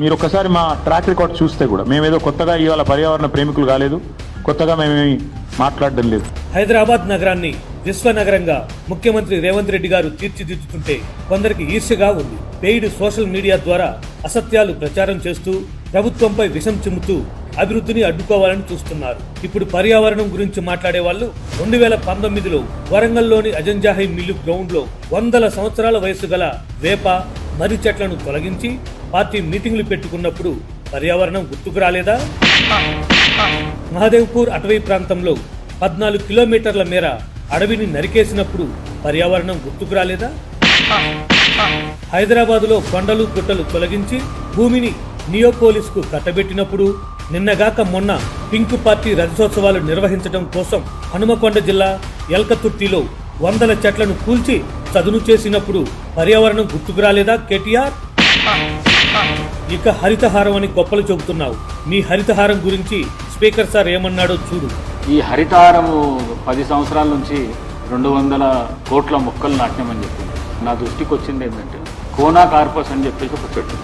మీరు ఒకసారి మా ట్రాక్ రికార్డ్ చూస్తే కూడా మేమేదో కొత్తగా ఇవాళ పర్యావరణ ప్రేమికులు కాలేదు కొత్తగా మేమేమి మాట్లాడడం లేదు. హైదరాబాద్ నగరాన్ని విశ్వనగరంగా ముఖ్యమంత్రి రేవంత్ రెడ్డి గారు తీర్చిదిద్దుతుంటే కొందరికి ఈర్ష్యగా ఉంది. పెయిడ్ సోషల్ మీడియా ద్వారా అసత్యాలు ప్రచారం చేస్తూ ప్రభుత్వంపై విషం చిమ్ముతూ అభివృద్ధిని అడ్డుకోవాలని చూస్తున్నారు. ఇప్పుడు పర్యావరణం గురించి మాట్లాడే వాళ్ళు రెండు వేల పంతొమ్మిదిలో వరంగల్లోని అజంజాహి మిల్లు గ్రౌండ్లో వందల సంవత్సరాల వయసు గల వేప మర్రి చెట్లను తొలగించి పార్టీ మీటింగ్లు పెట్టుకున్నప్పుడు పర్యావరణం గుర్తుకు రాలేదా? మహదేవ్పూర్ అటవీ ప్రాంతంలో పద్నాలుగు కిలోమీటర్ల మేర అడవిని నరికేసినప్పుడు పర్యావరణం గుర్తుకు రాలేదా? హైదరాబాదులో కొండలు గుట్టలు తొలగించి భూమిని నియోపోలిస్కు కట్టబెట్టినప్పుడు నిన్నగాక మొన్న పింక్ పార్టీ రజతోత్సవాలు నిర్వహించడం కోసం హనుమకొండ జిల్లా ఎల్కతుర్తిలో వందల చెట్లను కూల్చి చదును చేసినప్పుడు పర్యావరణం గుర్తుకు రాలేదా కేటీఆర్? ఇక హరితహారం అని గొప్పలు చెబుతున్నావు. మీ హరితహారం గురించి స్పీకర్ సార్ ఏమన్నాడో చూడు. ఈ హరితహారము పది సంవత్సరాల నుంచి రెండు వందల కోట్ల మొక్కలు నాట్యమని చెప్పింది నా దృష్టికి వచ్చింది ఏంటంటే కోనా కార్పస్ అని చెప్పేసి ఒక చెట్టు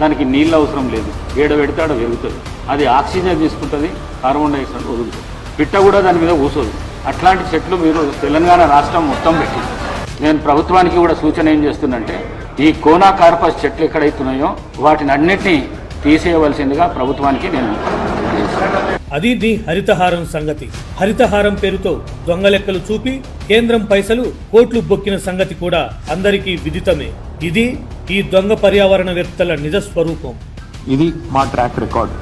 దానికి నీళ్ళు అవసరం లేదు. ఏడ పెడితే ఆడ పెరుగుతుంది అది ఆక్సిజన్ తీసుకుంటుంది కార్బన్ డైఆక్సైడ్ వదులుతుంది. పిట్ట కూడా దాని మీద కూసోదు అట్లాంటి చెట్లు మీరు తెలంగాణ రాష్ట్రం మొత్తం పెట్టి. నేను ప్రభుత్వానికి కూడా సూచన ఏం చేస్తున్నంటే ఈ కోనా కార్పస్ చెట్లు ఎక్కడైతున్నాయో వాటిని అన్నిటినీ తీసేయవలసిందిగా ప్రభుత్వానికి నేను. అది నీ హరితహారం సంగతి. హరితహారం పేరుతో దొంగ లెక్కలు చూపి కేంద్రం పైసలు కోట్లు బొక్కిన సంగతి కూడా అందరికీ విదితమే. ఇది ఈ దొంగ పర్యావరణవేత్తల నిజ స్వరూపం ఇది మా ట్రాక్ రికార్డ్